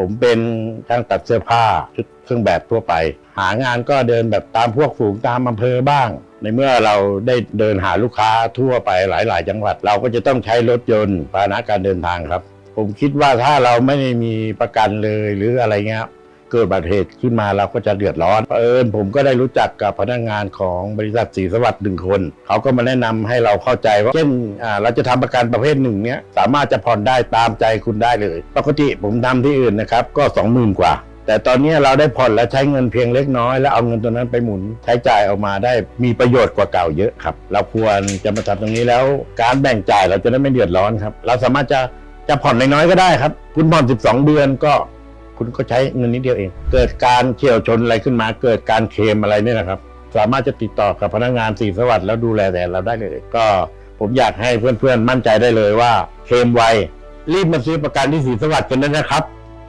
ผมเป็นช่างตัดเสื้อผ้าชุดเครื่องแบบทั่วไป หางานก็เดินแบบตามพวกฝูงตามอำเภอบ้าง ในเมื่อเราได้เดินหาลูกค้าทั่วไปหลาย ๆ จังหวัด เราก็จะต้องใช้รถยนต์พาหนะการเดินทางครับ ผมคิดว่าถ้าเราไม่ได้มีประกันเลยหรืออะไรเงี้ย เกิดบัติเหตุขึ้นมาเราก็จะเดือดร้อนเอิญผมก็ได้รู้จักกับพนักงานของบริษัทสีสวัสดิ์หนึ่งคนเขาก็มาแนะนำให้เราเข้าใจว่าเช่นเราจะทำประกันประเภทหนึ่งเนี้ยสามารถจะผ่อนได้ตามใจคุณได้เลย ปกติผมทำที่อื่นนะครับก็20,000กว่าแต่ตอนนี้เราได้ผ่อนและใช้เงินเพียงเล็กน้อย แล้วเอาเงินตัวนั้นไปหมุนใช้จ่ายออกมาได้มีประโยชน์กว่าเก่าเยอะครับ เราควรจะมาทำตรงนี้แล้วการแบ่งจ่ายเราจะได้ไม่เดือดร้อนครับ เราสามารถจะจะผ่อนน้อยๆก็ได้ครับ คุณผ่อน 12 เดือนก็ คุณก็ใช้เงินนิดเดียวเอง เกิดการเฉี่ยวชนอะไรขึ้นมา เกิดการเคลมอะไรเนี่ยนะครับ สามารถจะติดต่อกับพนักงานสีสวัสดิ์แล้วดูแลแต่เราได้เลย ก็ผมอยากให้เพื่อนๆมั่นใจได้เลยว่าเคลมไวรีบมาซื้อประกันที่สีสวัสดิ์กันนะครับ